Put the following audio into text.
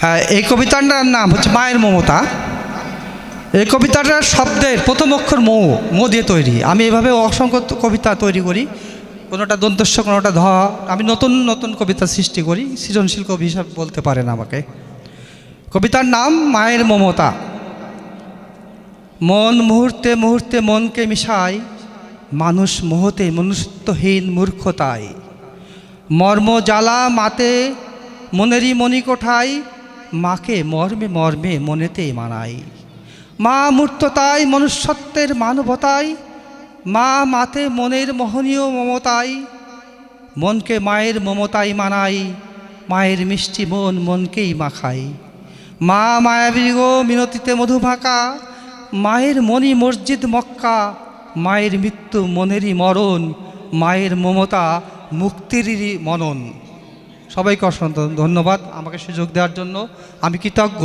হ্যাঁ এই কবিতাটার নাম হচ্ছে মায়ের মমতা। এই কবিতাটার শব্দের প্রথম অক্ষর মৌ মৌ দিয়ে তৈরি। আমি এভাবে অসংখ্য কবিতা তৈরি করি। কোনোটা দন্তস্ব কোনোটা ধ। আমি নতুন নতুন কবিতা সৃষ্টি করি। সৃজনশীল কবি হিসাবে বলতে পারেন আমাকে। কবিতার নাম মায়ের মমতা। মন মুহূর্তে মুহূর্তে মনকে মিশায় মানুষ মোহতে মনুষ্যত্বহীন মূর্খতায় মর্ম জ্বালা মাতে মনেরই মণিকোঠায় মাকে মর্মে মর্মে মনেতে মানাই। মা মূর্ততায় মনুষ্যত্বের মানবতায়, মা মাতে মনের মোহনীয় মমতায়, মনকে মায়ের মমতায় মানাই, মায়ের মিষ্টি মন মনকেই মাখাই। মা মায়াবী গো, মিনতিতে মধুভাকা মায়ের মণি মসজিদ মক্কা, মায়ের মৃত্যু মনেরই মরণ, মায়ের মমতা মুক্তিরই মনন। সবাইকে অসংখ্য ধন্যবাদ। আমাকে সুযোগ দেওয়ার জন্য আমি কৃতজ্ঞ।